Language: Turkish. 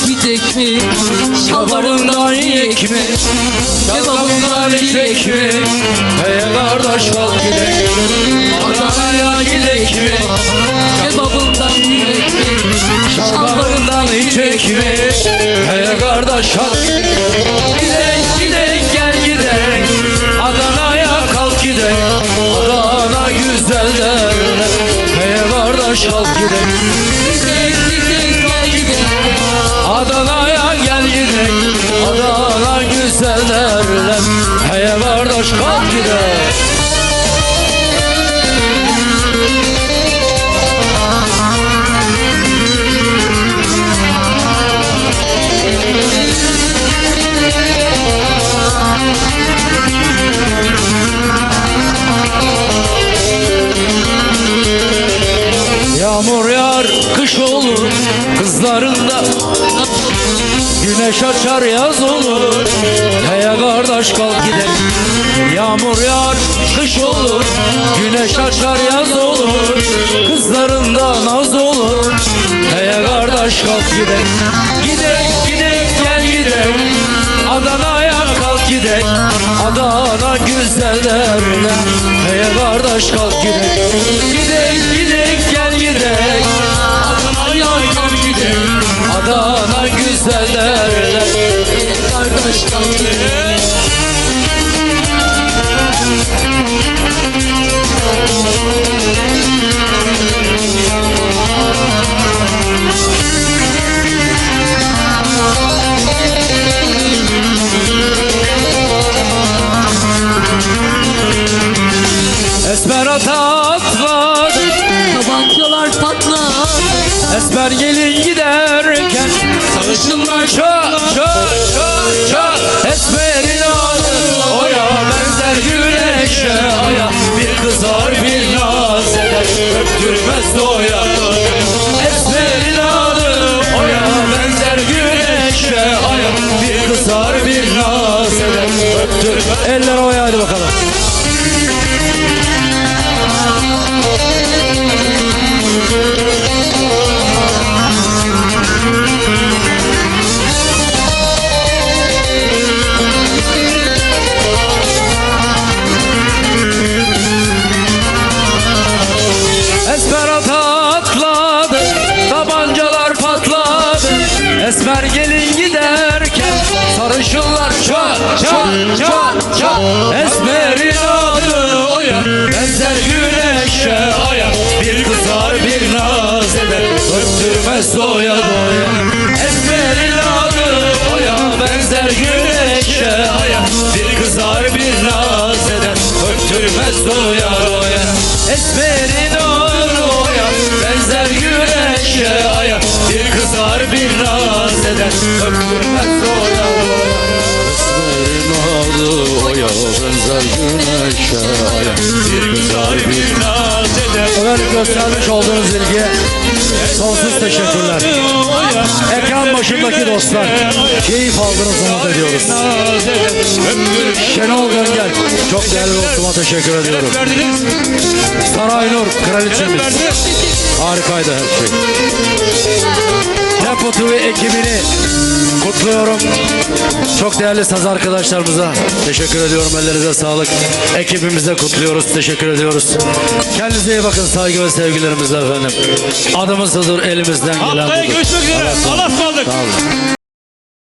mi? Şalvarından yek mi? Kebabından içek mi? Hey kardeş kalk gidelim Adana'ya gidek mi? Kebabından yek mi? Şalvarından içek mi? Hey kardeş kalk kardeş kalk gidelim Yağmur yağar, kış olur Kızlarında Güneş açar yaz olur. Hey kardeş kalk gidelim. Yağmur yağar, kış olur. Güneş açar yaz olur. Kızlarında naz olur. Hey kardeş kalk gidelim. Gidek gidek gel gidelim. Adana'ya kalk gidelim. Adana güzel derler Hey kardeş kalk gidelim. Gidek gidek gel gidelim Atladı Tabancalar patlar. Esmer gelin giderken Sarışınlar Çat çat çat çat Esmer'in adı Oya benzer güneşe Aya bir kızar bir naz eder Öptürmez doya Esmer'in adı Oya benzer güneşe Aya bir kızar bir naz eder Öptürmez. Eller oya hadi bakalım Esmer gelin giderken Sarışınlar çat çat çat çat. Esmer'in adı oya Benzer güneşe aya Bir kızar bir naz eder Öptürmez doya doya. Esmer'in adı oya Benzer güneşe aya Bir kızar bir naz eder Öptürmez doya doya. Esmer'in adı oya Benzer güneşe aya Bir kızar bir naz Benzer güneşe aya Bir bir naz eder Efendim göstermiş olduğunuz ilgiye sonsuz teşekkürler. Ekran başındaki dostlar keyif aldınız umut ediyoruz. Şenol Göngel çok değerli dostuma teşekkür ediyorum. Saraynur kraliçemiz harikaydı her şey. Tempo TV ekibini kutluyorum. Çok değerli saz arkadaşlarımıza teşekkür ediyorum. Ellerinize sağlık. Ekibimizde kutluyoruz. Teşekkür ediyoruz. Kendinize iyi bakın. Saygı ve sevgilerimizle efendim. Adımız hazır elimizden gelen Haftaya görüşmek üzere. Allah'a ısmarladık.